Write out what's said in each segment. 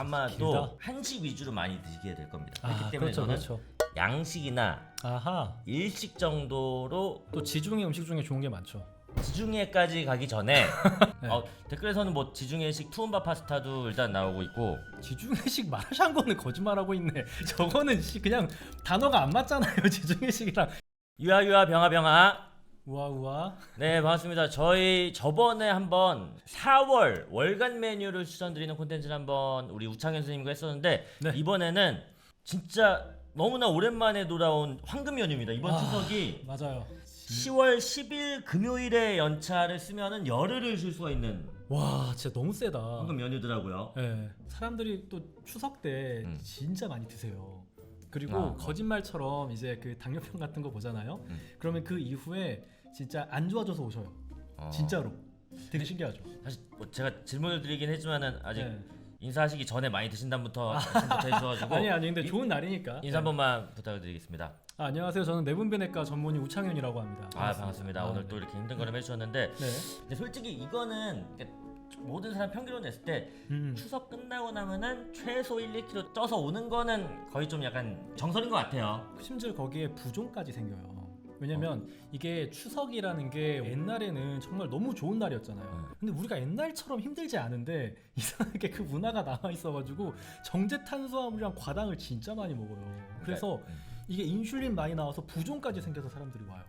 아마도 길다. 한식 위주로 많이 드시게 될 겁니다. 아, 그렇기 때문에 그렇죠, 저는 그렇죠. 양식이나 아하. 일식 정도로 또 지중해 음식 중에 좋은 게 많죠. 지중해까지 가기 전에 네. 어, 댓글에서는 뭐 지중해식 투움바 파스타도 일단 나오고 있고 지중해식 마라샹궈는 거짓말하고 있네. 저거는 씨 그냥 단어가 안 맞잖아요. 지중해식이랑. 유아유아 병아병아 우와 우와. 네 반갑습니다. 저희 저번에 한번 4월 월간 메뉴를 추천드리는 콘텐츠를 한번 우리 우창현 선생님과 했었는데 네. 이번에는 진짜 너무나 오랜만에 돌아온 황금 연휴입니다. 이번 아. 추석이 맞아요. 10월 10일 금요일에 연차를 쓰면은 열흘을 쉴 수가 있는 와 진짜 너무 세다. 황금 연휴더라고요. 예. 사람들이 또 추석 때 음. 진짜 많이 드세요. 그리고 아. 거짓말처럼 이제 그 당뇨병 같은 거 보잖아요. 음. 그러면 그 이후에 진짜 안 좋아져서 오셔요. 어. 진짜로. 되게 신기하죠. 사실 뭐 제가 질문을 드리긴 했지만은 아직 네. 인사하시기 전에 많이 드신다부터 말씀부터 해주셔가지고 아니 아니 근데 인- 좋은 날이니까. 인사 한 번만 부탁드리겠습니다. 아, 안녕하세요. 저는 내분비내과 전문의 우창현이라고 합니다. 아 반갑습니다. 오늘 네. 또 이렇게 힘든 걸음 해주셨는데 네. 근데 솔직히 이거는 그러니까 모든 사람 평균으로 냈을 때 음. 추석 끝나고 나면은 최소 1, 2kg 쪄서 오는 거는 거의 좀 약간 정설인 것 같아요. 심지어 거기에 부종까지 생겨요. 왜냐면 이게 추석이라는 게 옛날에는 정말 너무 좋은 날이었잖아요. 네. 근데 우리가 옛날처럼 힘들지 않은데 이상하게 그 문화가 남아 있어가지고 정제 탄수화물이랑 과당을 진짜 많이 먹어요. 그래서 음. 이게 인슐린 많이 나와서 부종까지 생겨서 사람들이 와요.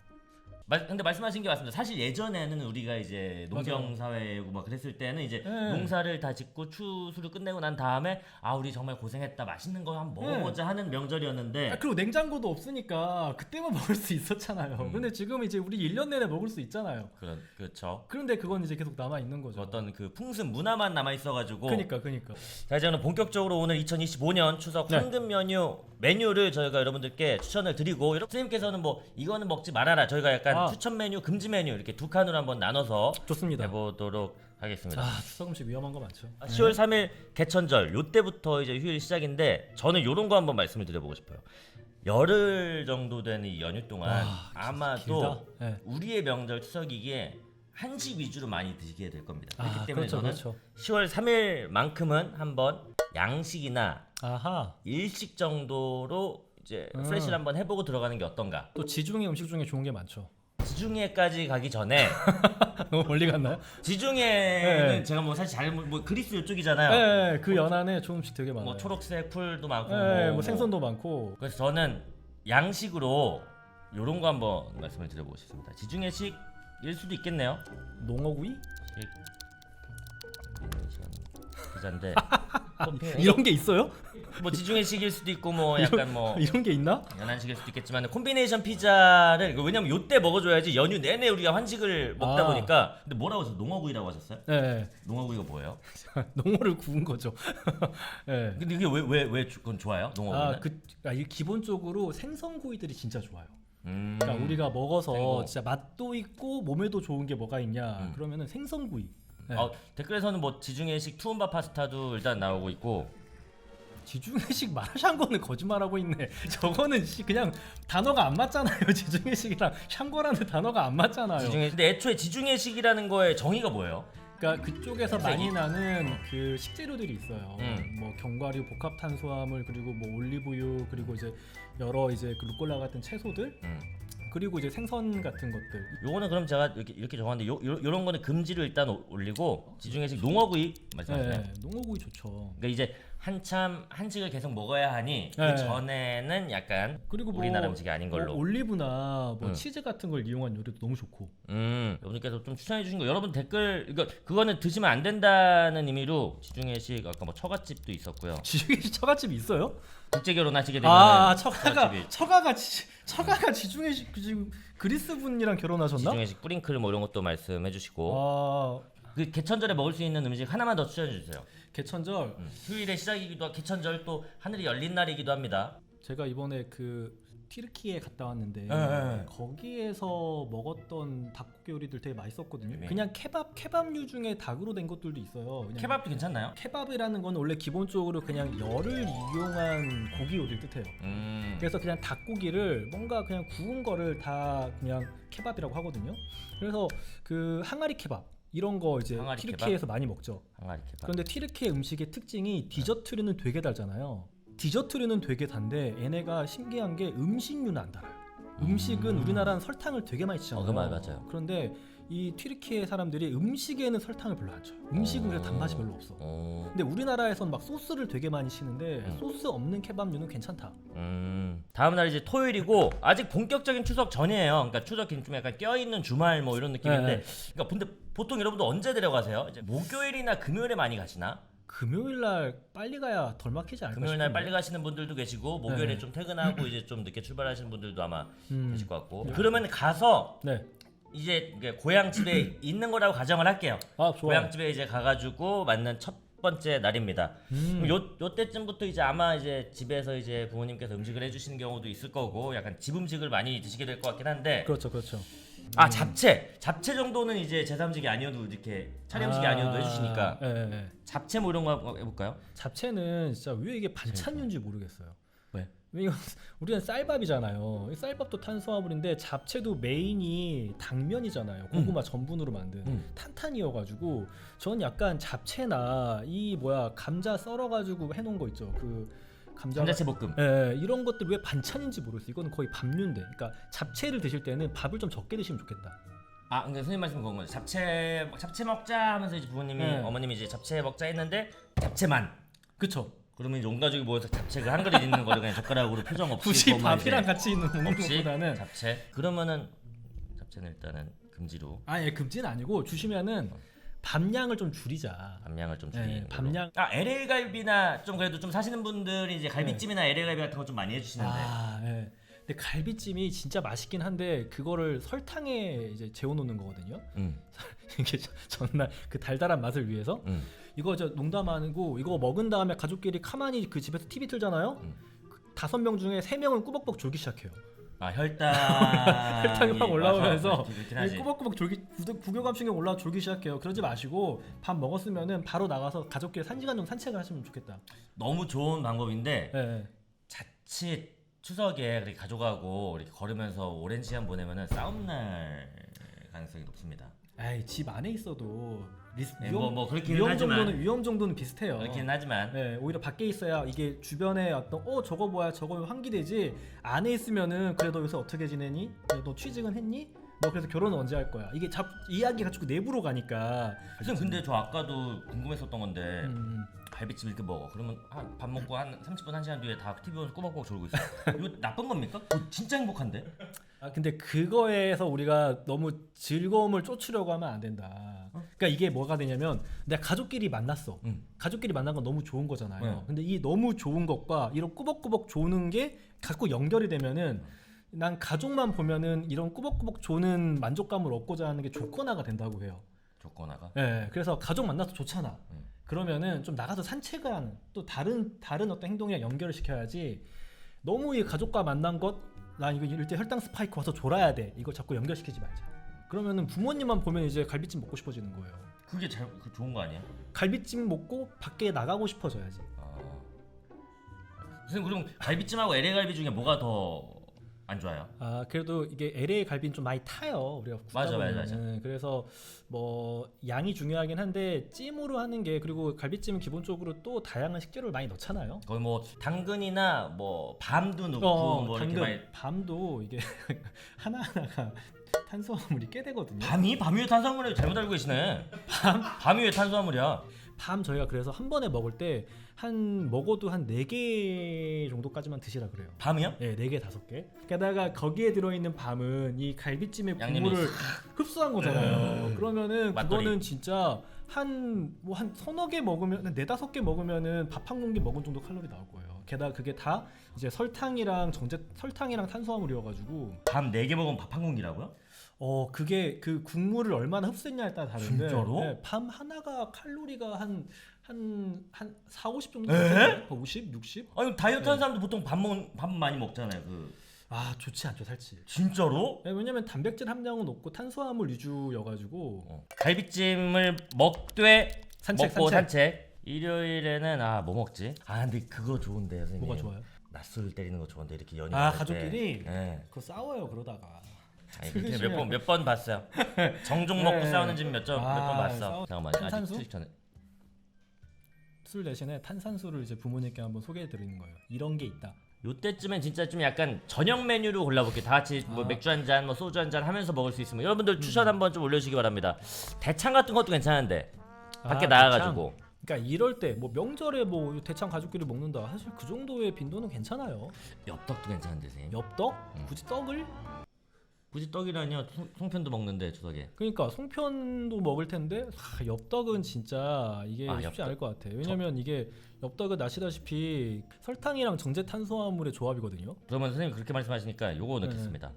말- 근데 말씀하신 게 맞습니다. 사실 예전에는 우리가 이제 농경. 사회고 막 그랬을 때는 이제 네. 농사를 다 짓고 추수를 끝내고 난 다음에 아 우리 정말 고생했다 맛있는 거 한번 네. 먹어보자 하는 명절이었는데 아, 그리고 냉장고도 없으니까 그때만 먹을 수 있었잖아요. 음. 근데 지금 이제 우리 1년 내내 먹을 수 있잖아요. 그런 그렇죠. 그런데 그건 이제 계속 남아 있는 거죠. 어떤 그 풍습 문화만 남아 있어가지고 그니까 그니까. 자 이제 오늘 본격적으로 오늘 2025년 추석 네. 황금 연휴 메뉴를 저희가 여러분들께 추천을 드리고 여러분 선생님께서는 뭐 이거는 먹지 말아라 저희가 약간 아. 추천 메뉴 금지 메뉴 이렇게 두 칸으로 한번 나눠서 좋습니다. 해보도록 하겠습니다. 아 추석 음식 위험한 거 많죠. 10월 3일 개천절 요때부터 이제 휴일 시작인데 저는 요런 거 한번 말씀을 드려보고 싶어요. 열흘 정도 되는 이 연휴 동안 와, 길- 아마도 길다. 네. 우리의 명절 추석이기에 한식 위주로 많이 드시게 될 겁니다. 그렇기 아, 때문에 그렇죠, 저는 그렇죠. 10월 3일만큼은 한번 양식이나 아하. 일식 정도로 이제 음. 프레시를 한번 해보고 들어가는 게 어떤가? 또 지중해 음식 중에 좋은 게 많죠. 지중해까지 가기 전에 너무 멀리 갔나요? 지중해는 네. 제가 뭐 사실 잘 뭐 그리스 이쪽이잖아요. 네, 그 연안에 좋은 음식 되게 많아요. 뭐 초록색 풀도 많고 네, 뭐, 뭐 생선도 많고. 그래서 저는 양식으로 요런 거 한번 말씀을 드려보고 싶습니다. 지중해식 일 수도 있겠네요. 농어구이? 식 기자인데 이런 게 있어요? 뭐 지중해식일 수도 있고 뭐 약간 뭐 이런 게 있나? 연한식일 수도 있겠지만 콤비네이션 피자를 이거 왜냐면 요때 먹어줘야지 연휴 내내 우리가 한식을 먹다 아. 보니까 근데 뭐라고 하셨어요? 농어구이라고 하셨어요? 네, 농어구이가 뭐예요? 농어를 구운 거죠. 네. 근데 이게 왜 왜 왜 그건 좋아요? 농어구이는? 아, 그, 아, 이 기본적으로 생선구이들이 진짜 좋아요. 음. 그러니까 우리가 먹어서 생고. 진짜 맛도 있고 몸에도 좋은 게 뭐가 있냐? 음. 그러면은 생선구이. 네. 어, 댓글에서는 뭐 지중해식 투움바 파스타도 일단 나오고 있고 지중해식 마라샹궈는 거짓말하고 있네. 저거는 씨 그냥 단어가 안 맞잖아요. 지중해식이랑 샹궈라는 단어가 안 맞잖아요. 지중해 근데 애초에 지중해식이라는 거의 정의가 뭐예요? 그러니까 그쪽에서. 많이 나는 그 식재료들이 있어요. 음. 뭐 견과류, 복합 탄수화물 그리고 뭐 올리브유 그리고 이제 여러 이제 그 루꼴라 같은 채소들 음. 그리고 이제 생선 같은 것들. 요거는 그럼 제가 이렇게 이렇게 정하는데 요, 요 요런 거는 금지를 일단 오- 올리고 지중해식 농어구이 말씀하시나요? 네, 농어구이 좋죠. 그러니까 이제 한참 한식을 계속 먹어야 하니 네. 그 전에는 약간 그리고 뭐 우리나라 음식이 아닌 걸로. 뭐 올리브나 뭐 음. 치즈 같은 걸 이용한 요리도 너무 좋고. 음, 여러분께서 좀 추천해 주신 거 여러분 댓글 이거 그거는 드시면 안 된다는 의미로 지중해식 아까 뭐 처갓집도 있었고요. 지중해식 처갓집 있어요? 국제 결혼하시게 되면 아, 처가가 처가가 지, 처가가 지중해식 그 지금 그리스 분이랑 결혼하셨나? 지중해식 뿌링클 뭐 이런 것도 말씀해 주시고 아, 그 개천절에 먹을 수 있는 음식 하나만 더 추천해 주세요. 개천절 음, 휴일의 시작이기도 하고 개천절 또 하늘이 열린 날이기도 합니다. 제가 이번에 그 튀르키에 갔다 왔는데 네, 네. 거기에서 먹었던 닭고기 요리들 되게 맛있었거든요. 네. 그냥 케밥 케밥류 중에 닭으로 된 것들도 있어요. 그냥 케밥도 괜찮나요? 케밥이라는 건 원래 기본적으로 그냥 열을 이용한 고기 요리를 뜻해요. 음. 그래서 그냥 닭고기를 뭔가 그냥 구운 거를 다 그냥 케밥이라고 하거든요. 그래서 그 항아리 케밥 이런 거 이제 항아리 튀르키예에서 많이 먹죠. 항아리 케밥. 그런데 튀르키예 음식의 특징이 디저트류는 되게 달잖아요. 디저트류는 되게 단데 얘네가 신기한 게 음식류는 안 달아요. 음식은 음. 우리나라는 설탕을 되게 많이 치잖아요. 어, 그 말 맞아요. 그런데 이 튀르키예 사람들이 음식에는 설탕을 별로 안 쳐요. 음식은 그냥 어. 단맛이 별로 없어. 어, 근데 우리나라에선 막 소스를 되게 많이 치는데 음. 소스 없는 케밥류는 괜찮다. 음, 다음 날 이제 토요일이고 아직 본격적인 추석 전이에요. 그러니까 추석이 좀 약간 껴 있는 주말 뭐 이런 느낌인데, 네, 그러니까 근데 보통 여러분들 언제 데려가세요? 이제 목요일이나 금요일에 많이 가시나? 금요일 날 빨리 가야 덜 막히지 않을까 금요일 날 싶은데. 빨리 가시는 분들도 계시고 목요일에 네. 좀 퇴근하고 이제 좀 늦게 출발하시는 분들도 아마 음. 계실 것 같고. 네. 그러면 가서 네. 이제 고향 집에 있는 거라고 가정을 할게요. 아 좋아. 고향 집에 이제 가가지고 만난 첫 번째 날입니다. 음. 그럼 요 요때쯤부터 이제 아마 이제 집에서 이제 부모님께서 음식을 해주시는 경우도 있을 거고 약간 집 음식을 많이 드시게 될 것 같긴 한데 그렇죠, 그렇죠. 아 잡채 잡채 정도는 이제 제사 음식이 아니어도 이렇게 차례 음식이 아... 니어도 해주시니까 예, 예, 예. 잡채 뭐 이런 거 한번 해볼까요? 잡채는 진짜 왜 이게 반찬류인지 모르겠어요. 왜? 왜 이거 우리는 쌀밥이잖아요. 이 쌀밥도 탄수화물인데 잡채도 메인이 당면이잖아요. 고구마 전분으로 만든 음. 탄탄이어가지고 저는 약간 잡채나 이 뭐야 감자 썰어가지고 해놓은 거 있죠. 그 감자 감자채 볶음. 예, 이런 것들 왜 반찬인지 모르겠어요. 이거는 거의 밥류인데. 그러니까 잡채를 드실 때는 밥을 좀 적게 드시면 좋겠다. 아, 그러니까 선생님 말씀 그건 거죠. 잡채 잡채 먹자 하면서 이제 부모님이 네. 어머님이 이제 잡채 먹자 했는데 잡채만. 그쵸? 그러면 이제 온 가족이 모여서 잡채 그한 그릇 있는 거를 그냥 젓가락으로 표정 없이 굳이 그것만 밥이랑 같이 있는 먹는 없이 것보다는 잡채. 그러면은 잡채는 일단은 금지로 아예 금지는 아니고 주시면은 밥량을 좀 줄이자. 밥량을 좀 네, 줄이는 걸로. 밥량- 아 LA 갈비나 좀 그래도 좀 사시는 분들이 이제 갈비찜이나 LA 갈비 같은 거 좀 많이 해주시는데 아, 예. 근데 갈비찜이 진짜 맛있긴 한데 그거를 설탕에 이제 재워 놓는 거거든요. 음, 이게 저- 전날 그 달달한 맛을 위해서 음. 이거 저 농담 아니고 이거 먹은 다음에 가족끼리 가만히 그 집에서 TV 틀잖아요. 음. 그 다섯 명 중에 세 명은 꾸벅꾸벅 졸기 시작해요. 아 혈당 혈당이 확 올라오면서 하지. 꾸벅꾸벅 졸기 구- 구교감 신경 올라 졸기 시작해요. 그러지 마시고 밥 먹었으면은 바로 나가서 가족끼리 산 시간 정도 산책을 하시면 좋겠다. 너무 좋은 방법인데 예, 예. 자칫 추석에 그렇게 가족하고 이렇게 걸으면서 오랜 시간 보내면은 싸움 날 가능성이 높습니다. 에이 집 안에 있어도 리스, 네, 위험, 뭐- 뭐 그렇기는 위험 하지만. 정도는 위험 정도는 비슷해요. 그렇긴 하지만 네, 오히려 밖에 있어야 이게 주변에 어떤 어 저거 뭐야 저거 환기되지 안에 있으면은 그래 너 요새 어떻게 지내니? 너 취직은 했니? 너 그래서 결혼은 언제 할 거야? 이게 잡 이야기가 자꾸 내부로 가니까. 선생님 근데 저 아까도 궁금했었던 건데 음, 갈비찜 이렇게 먹어 그러면 한, 밥 먹고 한 30분 1시간 뒤에 다 TV 보면서 꼬박꼬박 졸고 있어 이거 나쁜 겁니까? 그거 진짜 행복한데? 아 근데 그거에서 우리가 너무 즐거움을 쫓으려고 하면 안 된다. 그러니까 이게 뭐가 되냐면 내가 가족끼리 만났어. 응. 가족끼리 만난 건 너무 좋은 거잖아요. 네. 근데 이 너무 좋은 것과 이런 꾸벅꾸벅 조는 게 자꾸 연결이 되면은 난 가족만 보면은 이런 꾸벅꾸벅 조는 만족감을 얻고자 하는 게 조건화가 된다고 해요. 조건화가 예, 그래서 가족 만나서 좋잖아. 음. 그러면은 좀 나가서 산책을 하는 또 다른 다른 어떤 행동이랑 연결을 시켜야지 너무 이 가족과 만난 것난 이거 이럴 때 혈당 스파이크 와서 졸아야 돼 이거 자꾸 연결시키지 말자. 그러면은 부모님만 보면 이제 갈비찜 먹고 싶어지는 거예요. 그게 잘 그 좋은 거 아니야? 갈비찜 먹고 밖에 나가고 싶어져야지. 아... 선생님 그럼 갈비찜하고 LA 갈비 중에 뭐가 더 안 좋아요? 아 그래도 이게 LA 갈비는 좀 많이 타요 우리가 굽다 맞아, 맞아, 보면은. 그래서 뭐 양이 중요하긴 한데 찜으로 하는 게 그리고 갈비찜은 기본적으로 또 다양한 식재료를 많이 넣잖아요. 거의 뭐 당근이나 뭐 밤도 넣고 어, 뭐 이렇게 당근 많이 밤도 이게 하나 하나가 탄수화물이 꽤 되거든요. 밤이 밤이 왜 탄수화물이 잘못 알고 계시네. 밤 밤이 왜 탄수화물이야? 밤 저희가 그래서 한 번에 먹을 때 한 먹어도 한 네 개 정도까지만 드시라 그래요. 밤이요? 네, 네 개, 다섯 개. 게다가 거기에 들어있는 밤은 이 갈비찜의 양념이 국물을 흡수한 거잖아요. 음. 그러면은 맛돌이. 그거는 진짜 한 뭐 한 서너 개 먹으면 한 네 다섯 개 먹으면은 밥 한 공기 먹은 정도 칼로리 나올 거예요. 게다가 그게 다 이제 설탕이랑 정제 설탕이랑 탄수화물이어가지고 밤 4개 먹으면 밥 한 공기라고요? 어 그게 그 국물을 얼마나 흡수했냐에 따라 다른데 진짜로? 네, 밤 하나가 칼로리가 한 한 한 4, 50 정도 에? 되거든요. 50, 60? 아니 다이어트 네. 하는 사람도 보통 밥 먹, 밥 많이 먹잖아요. 그 아 좋지 않죠 살치. 진짜로? 네, 왜냐면 단백질 함량은 높고 탄수화물 위주여가지고 어. 갈비찜을 먹되 산책, 먹고 산책. 산책. 일요일에는 아 뭐 먹지? 아 근데 그거 좋은데 선생님. 뭐가 좋아요? 낮술 때리는 거 좋은데 이렇게 연인. 아, 가족끼리? 네. 그거 싸워요 그러다가 아니, 몇번 몇 번 봤어요. 정종 먹고 네. 싸우는 집 몇점몇번 아, 봤어. 싸우- 잠깐만 탄산수? 아직 전에 술 대신에 탄산수를 이제 부모님께 한번 소개해 드리는 거예요. 이런 게 있다. 요때쯤엔 진짜 좀 약간 저녁 메뉴로 골라볼게요. 다 같이 뭐 아. 음. 맥주 한 잔, 뭐 소주 한 잔 하면서 먹을 수 있으면 여러분들 추천 한번 좀 올려주시기 바랍니다. 대창 같은 것도 괜찮은데 밖에 아, 나가가지고. 그러니까 이럴 때 뭐 명절에 뭐 대창 가족끼리 먹는다. 사실 그 정도의 빈도는 괜찮아요. 엽떡도 괜찮은데 선생님. 엽떡? 음. 굳이 떡을? 굳이 떡이라니요. 송, 송편도 먹는데 추석에. 그러니까 송편도 먹을 텐데 하, 엽떡은 진짜 이게 아, 쉽지 엽떡. 않을 것 같아요. 왜냐면 이게 엽떡은 아시다시피 설탕이랑 정제 탄수화물의 조합이거든요. 그러면 선생님 그렇게 말씀하시니까 요거 네. 넣겠습니다.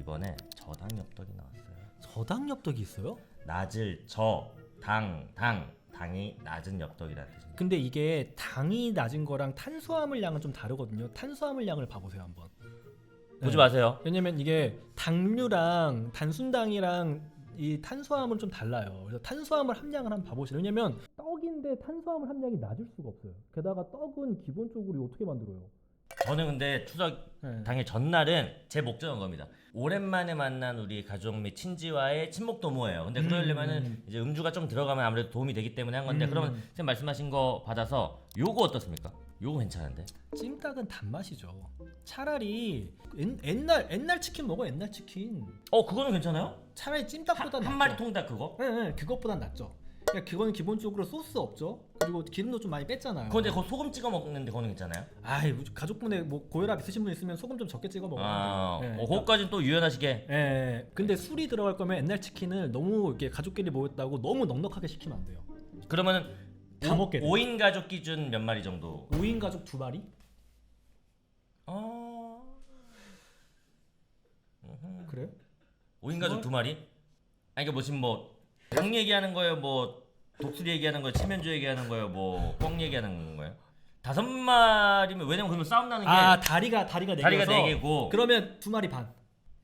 이번에 저당 엽떡이 나왔어요. 저당 엽떡이 있어요? 낮을 저, 당, 당, 당이 낮은 엽떡이라는 뜻입니다. 근데 이게 당이 낮은 거랑 탄수화물 양은 좀 다르거든요. 탄수화물 양을 봐보세요 한번. 보지 네. 마세요. 왜냐면 이게 당류랑 단순당이랑 이 탄수화물은 좀 달라요. 그래서 탄수화물 함량을 한번 봐보시죠. 왜냐면 떡인데 탄수화물 함량이 낮을 수가 없어요. 게다가 떡은 기본적으로 어떻게 만들어요? 저는 근데 추석 네. 당일 전날은 제 목적은 겁니다. 오랜만에 만난 우리 가족 및 친지와의 친목 도모예요. 근데 그러려면은 음. 이제 음주가 좀 들어가면 아무래도 도움이 되기 때문에 한 건데 음. 그러면 선생님 말씀하신 거 받아서 요거 어떻습니까? 요거 괜찮은데. 찜닭은 단맛이죠. 차라리 옛- 옛날 옛날 치킨 먹어 옛날 치킨. 어 그거는 괜찮아요? 차라리 한, 찜닭보다 한 마리 통닭 그거? 네, 네, 그것보단 낫죠. 그러니까 그거는 기본적으로 소스 없죠. 그리고 기름도 좀 많이 뺐잖아요. 그런데 그거 소금 찍어 먹는데 그거는 괜찮아요? 아이 가족분에 뭐 고혈압 있으신 분 있으면 소금 좀 적게 찍어 먹어요. 아, 네, 어, 그거까지는 또 유연하시게. 예, 예. 근데 술이 들어갈 거면 옛날 치킨을 너무 이렇게 가족끼리 모였다고 너무 넉넉하게 시키면 안 돼요. 그러면은 다 먹게 돼. 5인 가족 기준 몇 마리 정도? 5인 가족 두 마리? 어. 그래요? 5인 가족 그걸- 두 마리? 아니 그러니까 뭐 지금 뭐당 얘기하는 거예요? 뭐 독수리 얘기하는 거예요? 치면조 얘기하는 거예요? 뭐뻥 얘기하는 거예요? 다섯 마리면 왜냐면 그러면 싸움 나는 게 아 다리가 다리가 네 다리가 개여서 네 개고 그러면 두 마리 반.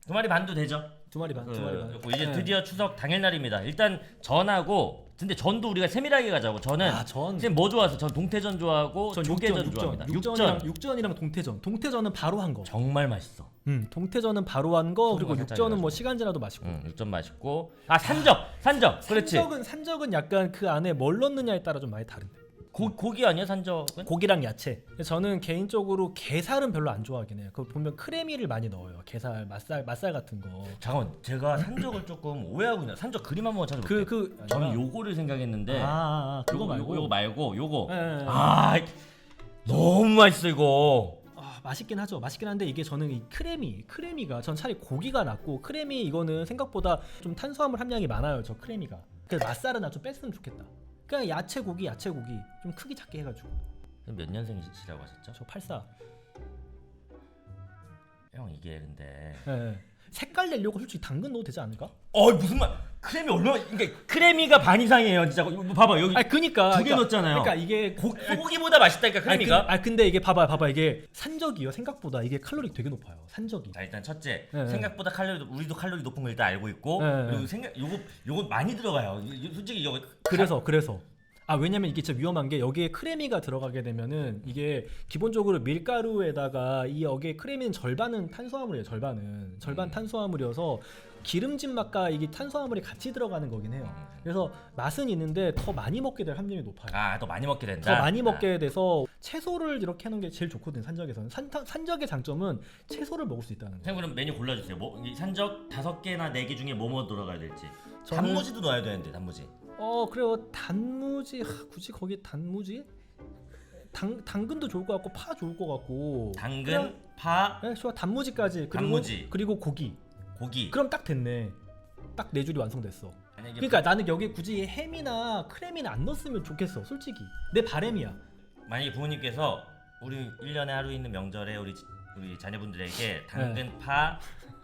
두 마리 반도 되죠? 두 마리 반. 그, 두 마리 반. 그리고 이제 네. 드디어 추석 당일날입니다. 일단 전하고 근데 전도 우리가 세밀하게 가자고 저는 아, 전. 선생님 뭐 좋아해서 전 동태전 좋아하고 전 조개전 좋아합니다. 육전, 육전, 육전이랑 육전이랑 동태전. 동태전은 바로 한 거. 정말 맛있어. 음, 동태전은 바로 한 거. 그리고 살짝 육전은 뭐 해가지고. 시간 지나도 맛있고. 응, 육전 맛있고 아 산적 산적 그렇지 산적은 산적은 약간 그 안에 뭘 넣느냐에 따라 좀 많이 다른데. 고, 고기 아니야 산적은? 고기랑 야채. 저는 개인적으로 게살은 별로 안 좋아하긴 해요. 그 보면 크래미를 많이 넣어요. 게살, 맛살, 맛살 같은 거. 잠깐 제가 산적을 조금 오해하고 있나 산적 그림 한번 찾아볼게요. 그 그. 저는 요거를 생각했는데 아, 아, 아 그거 요거, 말고. 요거, 요거 말고 요거 예, 예, 예. 아 너무 맛있어 이거. 아, 맛있긴 하죠. 맛있긴 한데 이게 저는 이 크래미, 크래미가 전 차라리 고기가 낫고 크래미 이거는 생각보다 좀 탄수화물 함량이 많아요. 저 크래미가. 그래서 맛살은 좀 뺐으면 좋겠다. 그냥 야채 고기, 야채 고기 좀 크기 작게 해가지고. 몇 년생이시라고 하셨죠? 저 84. 형 이게 근데 예, 예. 색깔 내려고 솔직히 당근 넣어도 되지 않을까? 어 무슨 말 크래미 얼마나 그러니까 크래미가 반 이상이에요 진짜 이거 봐봐 여기 아, 그니까. 두개 넣었잖아요. 그러니까 이게 고, 소고기보다 맛있다니까 아니, 크래미가. 그, 아 근데 이게 봐봐 봐봐 이게 산적이요 생각보다 이게 칼로리 되게 높아요 산적이 자 일단 첫째 네, 생각보다 칼로리 우리도 칼로리 높은 걸 일단 알고 있고 네, 그리고 네. 생각 요거 요거 많이 들어가요. 솔직히 이거 그래서 그래서 아 왜냐면 이게 진짜 위험한 게 여기에 크래미가 들어가게 되면은 이게 기본적으로 밀가루에다가 이 여기에 크래미는 절반은 탄수화물이에요 절반은 절반 음. 탄수화물이어서 기름진 맛과 이게 탄수화물이 같이 들어가는 거긴 해요 그래서 맛은 있는데 더 많이 먹게 될 확률이 높아요 아또 많이 먹게 된다. 더 많이 아. 먹게 돼서 채소를 이렇게 하는 게 제일 좋거든요 산적에서는 산, 산적의 장점은 채소를 먹을 수 있다는 거예요 선생님 그럼 메뉴 골라주세요. 뭐 이 산적 다섯 개나 네 개 중에 뭐뭐 들어가야 될지. 저는- 단무지도 넣어야 되는데 단무지. 어 그래요. 단무지 하, 굳이 거기 단무지? 당 당근도 좋을 것 같고 파 좋을 것 같고. 당근, 그냥- 파, 네, 좋아. 단무지까지. 그리고 단무지. 그리고 고기. 고기. 그럼 딱 됐네. 딱 네 줄이 완성됐어. 만약에 그러니까 나는 여기 굳이 햄이나 크래미는 안 넣었으면 좋겠어 솔직히. 내 바램이야. 부, 만약에 부모님께서 우리 1년에 하루 있는 명절에 우리 지- 우리 자녀분들에게 당근, 파,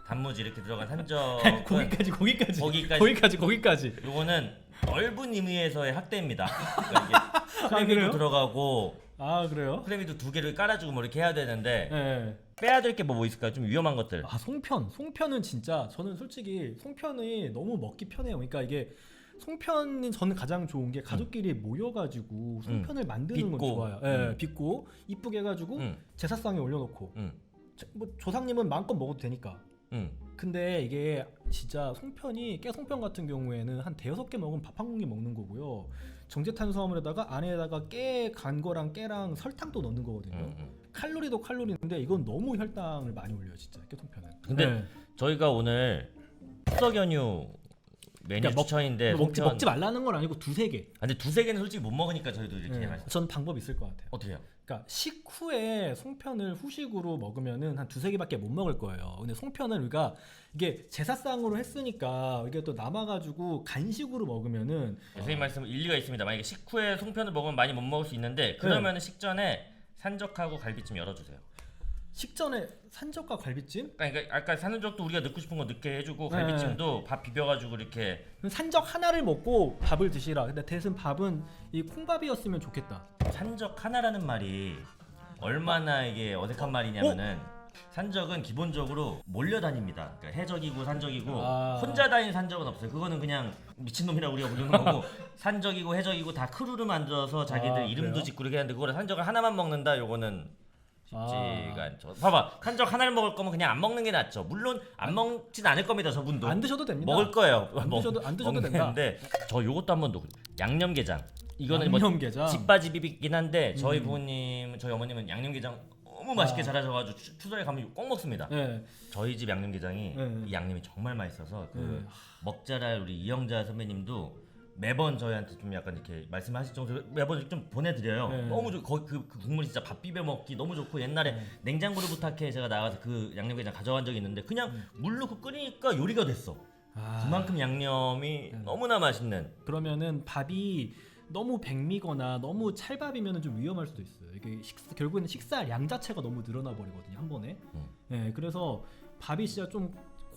단무지 이렇게 들어간 산적 네. 고기까지 고기까지. 거기까지. 거기까지 거기까지. 요거는 넓은 의미에서의 학대입니다. 그러니까 이게 크래미도 그래요? 들어가고 아 그래요? 크래미도 두 개를 깔아주고 뭐 이렇게 해야 되는데 네. 빼야 될 게 뭐 있을까요? 좀 위험한 것들. 아 송편 송편은 진짜 저는 솔직히 송편이 너무 먹기 편해요 그러니까 이게 송편이 저는 가장 좋은 게 가족끼리 모여가지고 송편을 만드는 건 빚고. 좋아요 예 음. 빚고 이쁘게 해가지고 응, 제사상에 올려놓고 응, 저- 뭐 조상님은 마음껏 먹어도 되니까 응. 근데 이게 진짜 송편이 깨송편 같은 경우에는 한 대여섯 개 먹으면 밥 한 공기 먹는 거고요. 정제탄수화물에다가 안에다가 깨 간 거랑 깨랑 설탕도 넣는 거거든요. 음, 음. 칼로리도 칼로리인데 이건 너무 혈당을 많이 올려요 진짜 깨송편은. 근데 네. 저희가 오늘 추석 연휴 메뉴 그러니까 먹- 추천인데 먹지, 송편- 먹지 말라는 건 아니고 두세 개. 아, 근데 두세 개는 솔직히 못 먹으니까 저희도 이렇게 네. 말씀. 전 방법 있을 것 같아요. 어떻게 해요? 그러니까 식후에 송편을 후식으로 먹으면은 한 두세 개밖에 못 먹을 거예요. 근데 송편을 우리가 이게 제사상으로 했으니까 이게 또 남아가지고 간식으로 먹으면은 선생님 말씀 일리가 있습니다. 만약에 식후에 송편을 먹으면 많이 못 먹을 수 있는데 네. 그러면 식전에 산적하고 갈비찜 열어주세요. 식전에 산적과 갈비찜? 그러니까 아까 산적도 우리가 넣고 싶은 거 넣게 해주고 네. 갈비찜도 밥 비벼가지고 이렇게 산적 하나를 먹고 밥을 드시라. 근데 대신 밥은 이 콩밥이었으면 좋겠다. 산적 하나라는 말이 얼마나 이게 어색한 말이냐면은 산적은 기본적으로 몰려다닙니다. 그러니까 해적이고 산적이고 아. 혼자 다니는 산적은 없어요. 그거는 그냥 미친놈이라고 우리가 부르는 거고 산적이고 해적이고 다 크루를 만들어서 자기들 아, 이름도 그래요? 짓고 이렇게 하는데 그거를 산적을 하나만 먹는다 요거는 쉽지가 아. 않죠. 봐봐 산적 하나를 먹을 거면 그냥 안 먹는 게 낫죠. 물론 안 먹진 않을 겁니다. 저분도 안 드셔도 됩니다. 먹을 거예요. 안 먹- 드셔도- 안 드셔도 먹는데 저 요것도 한번 넣고 양념게장 이거는 뭐 양념게장. 집바지 비비긴 한데 저희 음. 부모님 저희 어머님은 양념게장 너무 맛있게 아. 잘하셔가지고 추- 추석에 가면 꼭 먹습니다. 네. 저희 집 양념게장이 네. 이 양념이 정말 맛있어서 그 네. 먹자랄 우리 이영자 선배님도 매번 저희한테 좀 약간 이렇게 말씀하실 정도로 매번 좀 보내드려요. 네. 너무 좋, 거기 그, 그 국물이 진짜 밥 비벼 먹기 너무 좋고 옛날에 네. 냉장고를 부탁해 제가 나가서 그 양념게장 가져간 적이 있는데 그냥 물 넣고 끓이니까 요리가 됐어. 아, 그만큼 양념이 네. 너무나 맛있는. 그러면은 밥이 너무 백미거나 너무 찰밥이면 좀 위험할 수도 있어요. 이게 식사, 결국에는 식사 양 자체가 너무 늘어나 버리거든요 한 번에. 음. 네, 그래서 밥이 진짜 좀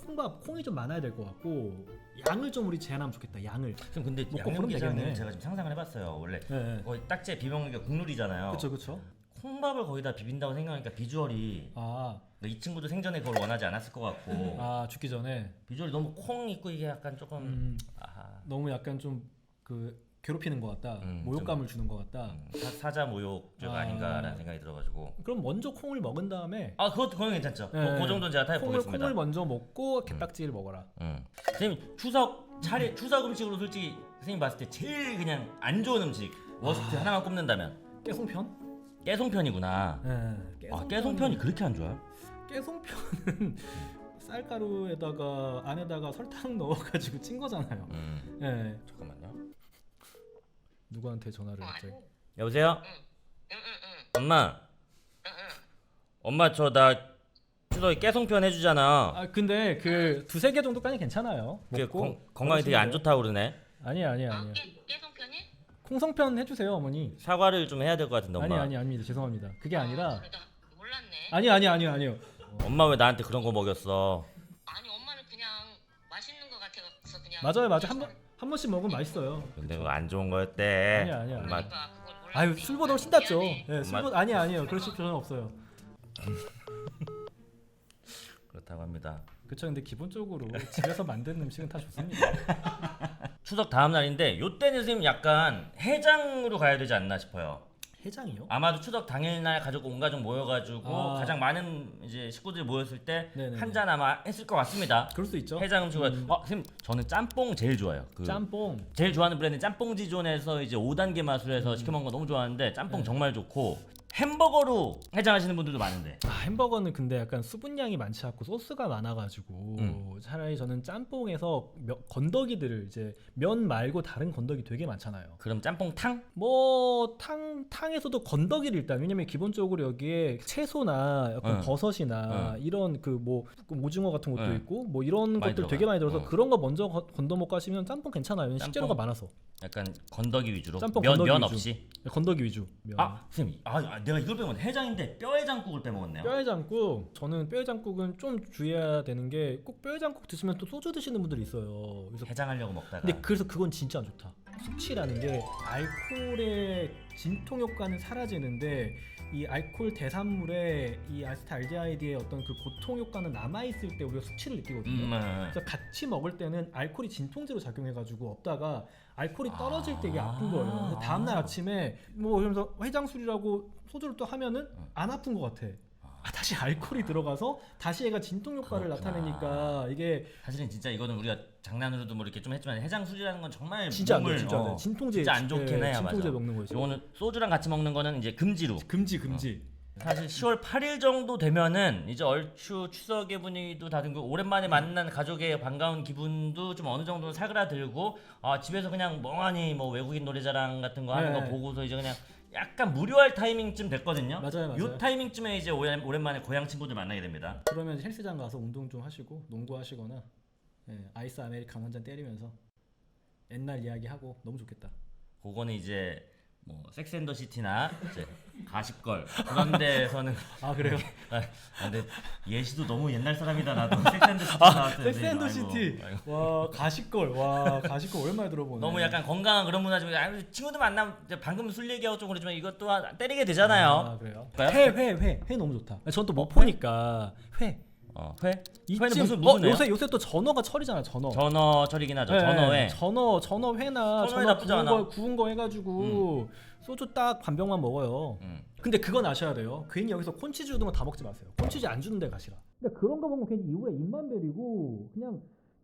콩밥 콩이 좀 많아야 될 것 같고 양을 좀 우리 제한하면 좋겠다. 양을. 지금 근데 먹고 그러면 양념게장은 되겠네. 제가 지금 상상을 해봤어요. 원래 네. 거의 딱지에 비벼 먹는 게 국룰이잖아요. 그렇죠, 그렇죠. 콩밥을 거기다 비빈다고 생각하니까 비주얼이 아, 이 친구도 생전에 그걸 원하지 않았을 것 같고 아 죽기 전에 비주얼이 너무 콩 있고 이게 약간 조금 음, 아하 너무 약간 좀 그 괴롭히는 것 같다. 음, 모욕감을 주는 것 같다. 음, 사, 사자 모욕죄가 아. 아 닌가라는 생각이 들어가지고 그럼 먼저 콩을 먹은 다음에 아 그것도 그건 괜찮죠. 그, 네. 그 정도는 제가 타협 콩을 보겠습니다. 콩을 먼저 먹고 게딱지를 먹어라. 음. 선생님 추석 차례 추석 음식으로 솔직히 선생님 봤을 때 제일 그냥 안 좋은 음식 워스트 하나만 꼽는다면 깨송편? 깨송편이구나. 네. 아 깨송편이 그렇게 안 좋아요? 깨송편은 쌀가루에다가 안에다가 설탕 넣어가지고 찐 거잖아요. 음. 네. 잠깐만요. 누구한테 전화를 갑자기? 여보세요? 응응응 엄마. 엄마 저 나 추석에 깨송편 해주잖아. 아 근데 그 두세 개 정도까지 괜찮아요. 그게 먹고 건, 건강에 되게 안 어르신들. 좋다 고 그러네. 아니에요, 아니에요, 아, 아니에요. 깨, 깨송편이? 콩성편 해주세요, 어머니. 사과를 좀 해야 될 것 같은데 아니 엄마. 아니 아닙니다. 죄송합니다. 그게 아니라 아, 나 몰랐네 아니 아니 아니 아니요. 엄마 왜 나한테 그런 거 먹였어? 맛있는 거 같아서 그냥 맞아요, 맞아요. 한 번 한 번씩 먹으면 맛있어요. 근데 그거 안 좋은 거였대. 아니야, 아니야. 엄마 그러니까 그걸 몰랐지 아유 술보다 훨씬 낫죠. 미안해. 예, 술보다 아니 아니에요. 그럴 필요는 없어요. 그렇다고 합니다. 그렇죠. 근데 기본적으로 집에서 만든 음식은 다 좋습니다. 추석 다음 날인데 요때는 선생님 약간 해장으로 가야 되지 않나 싶어요. 해장이요? 아마도 추석 당일날 가족 온 가족 모여가지고 아. 가장 많은 이제 식구들이 모였을 때 네네네. 한 잔 아마 했을 것 같습니다. 그럴 수 있죠. 해장 음식을 음. 어, 선생님 저는 짬뽕 제일 좋아요. 그 짬뽕. 제일 좋아하는 브랜드 짬뽕지존에서 이제 5단계 마술에서 시켜 먹는 거 너무 좋아하는데 짬뽕 네. 정말 좋고 햄버거로 해장하시는 분들도 많은데 아, 햄버거는 근데 약간 수분량이 많지 않고 소스가 많아가지고 음. 차라리 저는 짬뽕에서 몇- 건더기들을 이제 면 말고 다른 건더기 되게 많잖아요. 그럼 짬뽕탕? 뭐 탕 탕에서도 건더기를 일단 왜냐면 기본적으로 여기에 채소나 약간 응. 버섯이나 이런 그 뭐 오징어 같은 것도 응. 있고 뭐 이런 많이 것들 들어가요. 되게 많이 들어서 어. 그런 거 먼저 거- 건더 먹고 하시면 짬뽕 괜찮아요. 왜냐면 식재료가 짬뽕. 많아서 약간 건더기 위주로 짬뽕 면, 건더기 면 위주. 없이 건더기 위주. 면. 아 선생님 아, 아, 내가 이걸 빼먹었네 해장인데 뼈해장국을 빼먹었네요 뼈해장국 저는 뼈해장국은 좀 주의해야 되는 게 꼭 뼈해장국 드시면 또 소주 드시는 분들이 있어요. 그래서 해장하려고 먹다가 근데 그래서 그건 진짜 안 좋다. 숙취라는 게 알코올의 진통 효과는 사라지는데 이 알코올 대산물에 이 아스타알데하이드의 어떤 그 고통 효과는 남아 있을 때 우리가 숙취를 느끼거든요. 음, 음, 그래서 같이 먹을 때는 알코올이 진통제로 작용해가지고 없다가 알코올이 아. 떨어질 때 이게 아픈 거예요. 그래서 다음날 아침에 뭐 그러면서 해장술이라고 소주를 또 하면은 음. 안 아픈 것 같아. 아, 다시 알코올이 들어가서 다시 얘가 진통 효과를 그렇구나. 나타내니까 이게 사실은 진짜 이거는 우리가 장난으로도 뭐 이렇게 좀 했지만 해장술이라는 건 정말 진짜 안 몸을, 돼요, 진짜 안 어, 돼요. 진통제 진짜 안 좋긴 예, 해요. 진통제 맞아. 먹는 거죠. 요거는 소주랑 같이 먹는 거는 이제 금지로. 금지 금지. 사실 10월 8일 정도 되면은 이제 얼추 추석의 분위기도 다듬고 오랜만에 만난 가족의 반가운 기분도 좀 어느 정도는 사그라들고 아 집에서 그냥 멍하니 뭐 외국인 노래자랑 같은 거 하는 네. 거 보고서 이제 그냥 약간 무료할 타이밍쯤 됐거든요. 맞아요, 맞아요. 요 타이밍쯤에 이제 오랜, 오랜만에 고향 친구들 만나게 됩니다. 그러면 헬스장 가서 운동 좀 하시고 농구 하시거나 예, 아이스 아메리카노 한 잔 때리면서 옛날 이야기 하고 너무 좋겠다. 그거는 이제 뭐 섹스앤더 시티나 이제 가십걸 그런 데서는 아 그래요? 아, 근데 예시도 너무 옛날 사람이다 나도 섹스앤더 시티 나왔는데 아, 섹스앤더 시티 와 가시걸 와 가시걸 오랜만에 들어보네. 너무 약간 건강한 그런 문화 좀 아, 친구들 이제 방금 술 얘기하고 좀 그러지만 이것도 한- 때리게 되잖아요. 아 그래요? 그럴까요? 회회 회 회 너무 좋다. 전 또못 포니까 회. 어, 회? 회는 무슨 어, 무슨 회요? 요새 요새 또 전어가 철이잖아 전어. 전어 철이긴 하죠. 네, 전어회. 전어 전어 회나 전어회 전어 나쁘지 구운 않아. 거 구운 거 해가지고 소주 딱 반 병만 먹어요. 음. 근데 그건 아셔야 돼요. 괜히 여기서 콘치즈 주는 거 다 먹지 마세요. 콘치즈 안 주는 데 가시라. 근데 그런 거 보면 괜히 이후에 입만 베리고 그냥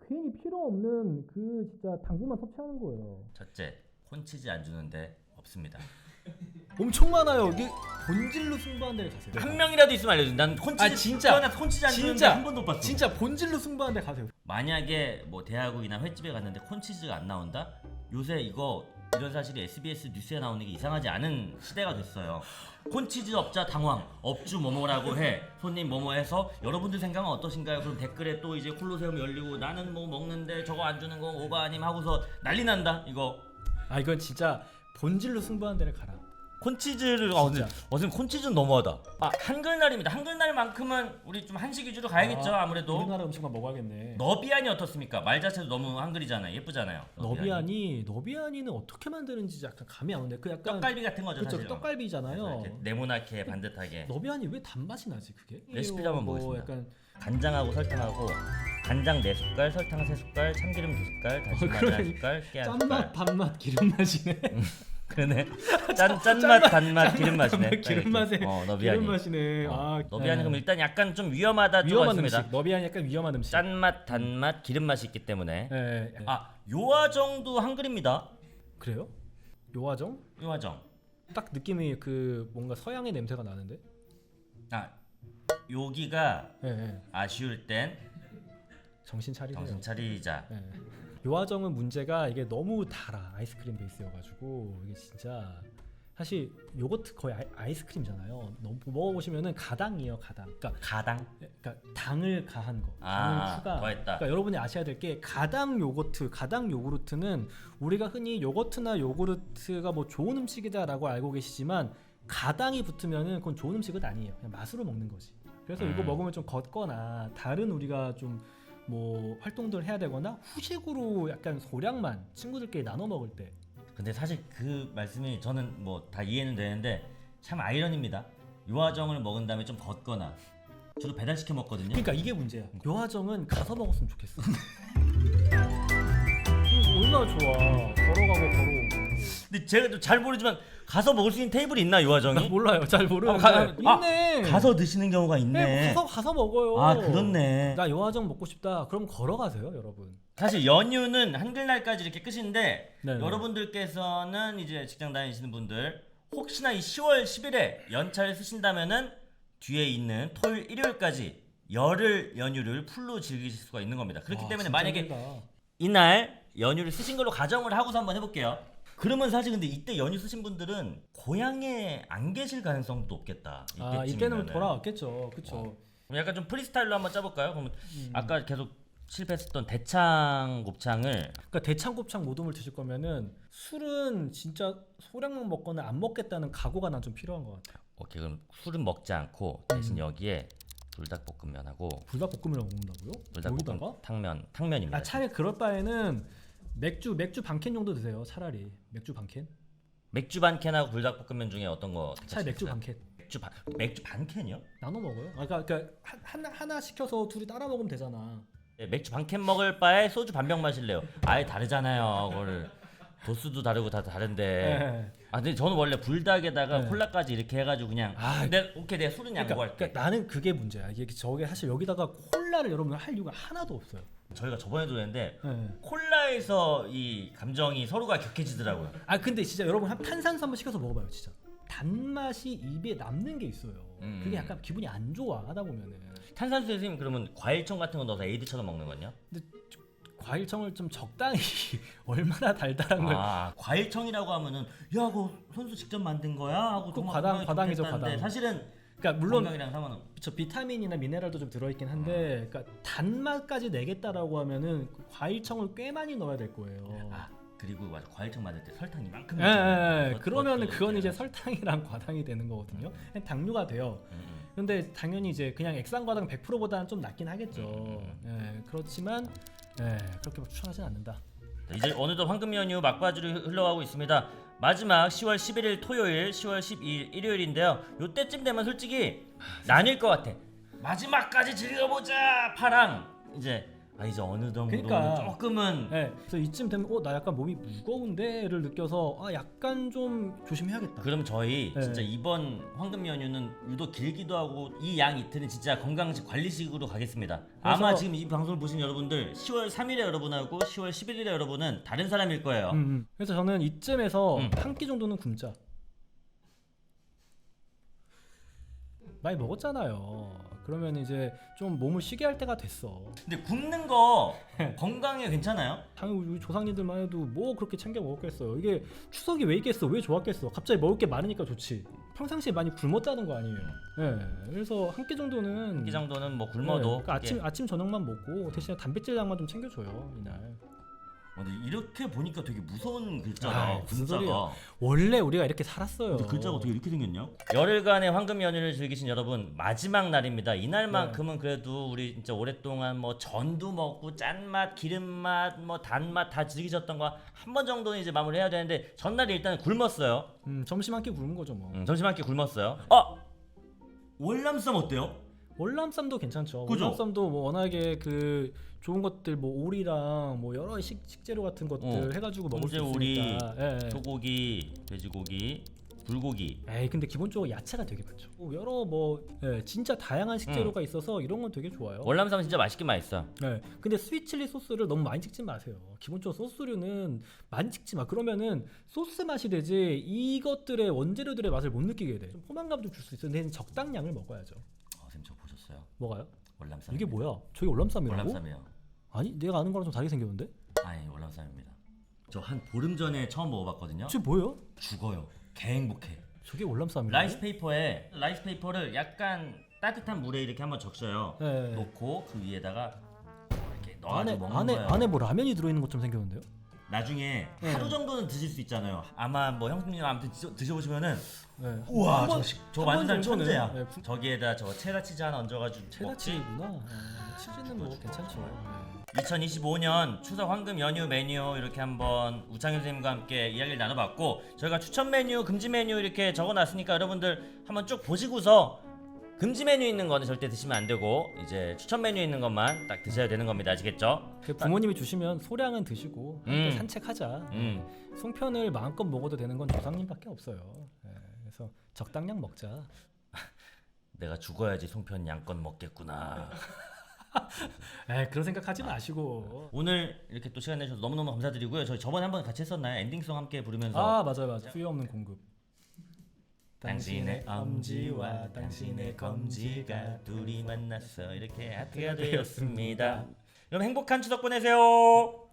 괜히 필요 없는 그 진짜 당분만 섭취하는 거예요. 첫째, 콘치즈 안 주는데 없습니다. 엄청 많아요. 이게 본질로 데 가세요. 한 명이라도 있으면 알려줘. 난 콘치즈 아, 진짜. 태어나서 콘치즈 안 주는데 진짜. 한 번도 못 봤어. 진짜 본질로 데 가세요. 만약에 뭐 대학국이나 횟집에 갔는데 콘치즈가 안 나온다? 요새 이거 이런 사실이 SBS 뉴스에 나오는 게 이상하지 않은 시대가 됐어요. 콘치즈 업자 당황, 업주 뭐뭐라고 해, 손님 뭐뭐 해서 여러분들 생각은 어떠신가요? 그럼 댓글에 또 이제 콜로세움 열리고 나는 뭐 먹는데 저거 안 주는 거 오바 아님 하고서 난리 난다 이거. 아 이건 진짜 본질로 승부하는 데를 가라. 콘치즈를 어, 근데 진짜. 어선 콘치즈는 너무하다. 아 한글날입니다. 한글날만큼은 우리 좀 한식 위주로 가야겠죠 아, 아무래도. 우리나라 음식만 먹어야겠네. 너비안이 어떻습니까? 말 자체도 너무 한글이잖아요. 예쁘잖아요. 너비아니 너비아니는 어떻게 만드는지 약간 감이 안 오는데 그 약간 떡갈비 같은 거죠 그렇죠 사실. 떡갈비잖아요. 이렇게 네모나게 반듯하게 너비아니 왜 단맛이 나지 그게? 레시피를 한번 뭐 보겠습니다. 약간 간장하고 설탕하고 간장 4 숟갈, 설탕 3 숟갈, 참기름 2 숟갈, 다시마 어, 그러네. 1 숟갈, 깨1 짠맛. 단맛 기름 맛이네. 그러네. 짠 짠맛, 단맛, 기름 맛이네. 단맛, 기름 맛에 어, 너비안이. 기름 맛이네. 어, 아, 너비안이 네. 그럼 일단 약간 좀 위험하다 좀 위험한 있습니다. 음식. 너비아니 약간 위험한 음식. 짠맛, 단맛, 기름 맛이 있기 때문에. 예, 예. 아, 요화정도 한글입니다. 그래요? 요화정? 요화정. 딱 느낌이 그 뭔가 서양의 냄새가 나는데. 아, 여기가 예, 예. 아쉬울 땐 정신 차리세요. 정신 차리자. 예. 요화정은 문제가 이게 너무 달아 아이스크림 베이스여가지고 이게 진짜 사실 요거트 거의 아이, 아이 스크림이잖아요. 너무 먹어보시면은 가당이에요 가당. 그러니까 가당. 그러니까 당을 가한 거, 아, 추가. 더했다. 그러니까 여러분이 아셔야 될 게 가당 요거트, 가당 요구르트는 우리가 흔히 요거트나 요구르트가 뭐 좋은 음식이다라고 알고 계시지만 가당이 붙으면은 그건 좋은 음식은 아니에요. 그냥 맛으로 먹는 거지. 그래서 이거 음. 먹으면 좀 걷거나 다른 우리가 좀 뭐 활동들 해야 되거나 후식으로 약간 소량만 친구들끼리 나눠 먹을 때 근데 사실 그 말씀이 저는 뭐 다 이해는 되는데 참 아이러니입니다. 요화정을 먹은 다음에 좀 걷거나 저도 배달 시켜 먹거든요. 그러니까 이게 문제야. 요화정은 가서 먹었으면 좋겠어. 음, 얼마나 좋아. 걸어가고 걸어오고. 근데 제가 또 잘 모르지만 가서 먹을 수 있는 테이블이 있나 나 요화정이? 몰라요. 잘 모르는데. 아, 가- 아, 있네. 가서 드시는 경우가 네, 있네. 가서 가서 먹어요. 아 그렇네. 나 요화정 먹고 싶다. 그럼 걸어가세요, 여러분. 사실 연휴는 한글날까지 이렇게 끝인데 네 네. 여러분들께서는 이제 직장 다니시는 분들 혹시나 이 10월 10일에 연차를 쓰신다면은 뒤에 있는 토요일 일요일까지 열흘 연휴를 풀로 즐기실 수가 있는 겁니다. 그렇기 와, 때문에 진짜 만약에 힘들다. 이날 연휴를 쓰신 걸로 가정을 하고서 한번 해볼게요. 그러면 사실 근데 이때 연휴 쓰신 분들은 고향에 안 계실 가능성도 높겠다. 아 이때쯤이면은. 이때는 돌아왔겠죠, 그렇죠. 그럼 약간 좀 프리스타일로 한번 짜볼까요? 그러면 음. 아까 계속 실패했었던 대창 곱창을 그러니까 대창곱창 모둠을 드실 거면은 술은 진짜 소량만 먹거나 안 먹겠다는 각오가 난 좀 필요한 것 같아요. 오케이 그럼 술은 먹지 않고 대신 음. 여기에 불닭볶음면하고 불닭볶음면을 먹는다고요? 불닭볶음 여기다가? 탕면 탕면입니다. 아 차라리 그럴 바에는 맥주 맥주 반캔 정도 드세요. 차라리 맥주 반 캔. 맥주 반 캔하고 불닭볶음면 중에 어떤 거? 차라리 맥주 택하시겠어요? 반 캔. 맥주 반 맥주 반 캔이요? 나눠 먹어요. 아, 그러니까, 그러니까 한- 하나 하나 시켜서 둘이 따라 먹으면 되잖아. 네, 맥주 반캔 먹을 바에 소주 반병 마실래요? 아예 다르잖아요. 그걸 도수도 다르고 다 다른데 예. 아 근데 저는 원래 불닭에다가 네. 콜라까지 이렇게 해가지고 그냥 아, 내 오케이 내가 술은 그러니까, 양보할게. 그러니까 나는 그게 문제야. 이게 저게 사실 여기다가 콜라를 여러분 할 이유가 하나도 없어요. 저희가 저번에도 그랬는데 네. 콜라에서 이 감정이 서로가 격해지더라고요. 아 근데 진짜 여러분 한 탄산수 한번 시켜서 먹어봐요, 진짜. 단맛이 입에 남는 게 있어요. 음. 그게 약간 기분이 안 좋아 하다 보면은. 탄산수에 선생님 그러면 과일청 같은 거 넣어서 에이드처럼 먹는 건요? 과일청을 좀 적당히 얼마나 달달한 걸 아 과일청이라고 하면은 야 그거 선수 직접 만든 거야 하고 그 정말 과당- 과당이죠, 좋겠다는데 과당. 사실은 그러니까 물론 건강이랑 상관은 저 비타민이나 미네랄도 좀 들어있긴 한데 그러니까 단맛까지 내겠다라고 하면은 그 과일청을 꽤 많이 넣어야 될 거예요. 아 그리고 맞아 과일청 만들 때 설탕 이만큼 예, 예, 예. 그러면은 그것도 그건 이제 설탕이랑 과당이 되는 거거든요. 그냥 당류가 돼요. 음, 음. 근데 당연히 이제 그냥 액상과당 100%보다는 좀 낫긴 하겠죠. 예, 그렇지만 예, 그렇게 막 추천하진 않는다. 자, 이제 어느덧 황금 연휴 막바지로 흘러가고 있습니다. 마지막 10월 11일 토요일, 10월 12일 일요일인데요. 요때쯤 되면 솔직히 나뉠 것 같아. 마지막까지 즐겨보자 파랑 이제 아 이제 어느 정도 그러니까. 조금은 예, 그래서 이쯤 되면 어 나 약간 몸이 무거운데를 느껴서 아 약간 좀 조심해야겠다. 그럼 저희 네. 진짜 이번 황금 연휴는 유독 길기도 하고 이 양 이틀은 진짜 건강식 관리식으로 가겠습니다. 아마 지금 이 방송을 보신 여러분들 10월 3일에 여러분하고 10월 11일에 여러분은 다른 사람일 거예요. 음, 음. 그래서 저는 이쯤에서 음. 한 끼 정도는 굶자. 많이 먹었잖아요. 그러면 이제 좀 몸을 쉬게 할 때가 됐어. 근데 굶는 거 건강에 괜찮아요? 당연히 우리 조상님들만 해도 뭐 그렇게 챙겨 먹었겠어요. 이게 추석이 왜 있겠어? 왜 좋았겠어? 갑자기 먹을 게 많으니까 좋지. 평상시에 많이 굶었다는 거 아니에요. 예. 그래서 한 끼 정도는 이 정도는 뭐 예, 굶어도 그러니까 그게- 아침 아침 저녁만 먹고 대신에 단백질량만 좀 챙겨줘요 이날. 어, 근데 이렇게 보니까 되게 무서운 아, 글자다. 무슨 글자가. 소리야. 원래 우리가 이렇게 살았어요. 근데 글자가 어떻게 이렇게 생겼냐? 열흘간의 황금 연휴를 즐기신 여러분 마지막 날입니다. 이날만큼은 네. 그래도 우리 진짜 오랫동안 뭐 전도 먹고 짠맛, 기름맛, 뭐 단맛 다 즐기셨던 거 한 번 정도는 이제 마무리해야 되는데 전날에 일단 굶었어요. 음, 점심 한 끼 굶은 거죠 뭐. 음, 점심 한 끼 굶었어요. 어 월남쌈 어때요? 월남쌈도 괜찮죠. 그죠? 월남쌈도 뭐 워낙에 그 좋은 것들 뭐 오리랑 뭐 여러 식, 식재료 같은 것들 어. 해가지고 먹을 수 오리, 있으니까. 예, 예. 소고기, 돼지고기, 불고기. 에이 근데 기본적으로 야채가 되게 많죠. 뭐 여러 뭐 예, 진짜 다양한 식재료가 있어서 이런 건 되게 좋아요. 월남쌈 진짜 맛있긴 맛있어. 네. 근데 스위치리 소스를 너무 많이 찍지 마세요. 기본적으로 소스류는 많이 찍지 마. 그러면은 소스 맛이 되지 이것들의 원재료들의 맛을 못 느끼게 돼. 좀 포만감 좀 줄 수 있어. 근데 적당량을 먹어야죠. 보셨어요? 뭐가요? 월남쌈. 이게 뭐야? 저게 월남쌈이라고? 월남쌈이에요. 아니 내가 아는 거랑 좀 다르게 생겼는데? 아니 월남쌈입니다. 저 한 보름 전에 처음 먹어봤거든요. 저게 뭐예요? 죽어요. 개 행복해. 저게 월남쌈이라고? 라이스 페이퍼에 라이스 페이퍼를 약간 따뜻한 물에 이렇게 한번 적셔요. 네. 놓고 그 위에다가 이렇게 넣어가지고 안에 먹는 안에 거예요. 안에 뭐 라면이 들어있는 것처럼 생겼는데요? 나중에 네. 하루 정도는 드실 수 있잖아요. 아마 뭐 형님 아무튼 드셔, 드셔보시면은 네. 우와 한 번- 저, 식- 저한번 정도는, 천재야. 네, 부- 저기에다 저 체다 치즈 하나 얹어가지고 체다 먹지. 치즈구나. 아, 치즈는 뭐 괜찮죠. 네. 2025년 추석 황금 연휴 메뉴 이렇게 한번 우창현 선생님과 함께 이야기를 나눠봤고 저희가 추천 메뉴, 금지 메뉴 이렇게 적어놨으니까 여러분들 한번 쭉 보시고서 금지 메뉴 있는 거는 절대 드시면 안 되고 이제 추천 메뉴 있는 것만 딱 드셔야 되는 겁니다. 아시겠죠? 그 부모님이 주시면 소량은 드시고 함께 음. 산책하자. 음. 송편을 마음껏 먹어도 되는 건 조상님밖에 없어요. 네, 그래서 적당량 먹자. 내가 죽어야지 송편 양껏 먹겠구나. 에 그런 생각하지 마시고. 오늘 이렇게 또 시간 내주셔서 너무너무 감사드리고요. 저희 저번에 한번 같이 했었나요? 엔딩송 함께 부르면서 아 맞아요 맞아요. 수요 없는 공급. 당신의 엄지와 당신의 검지가 둘이 만났어 이렇게 하트가 되었습니다. 여러분 행복한 추석 보내세요.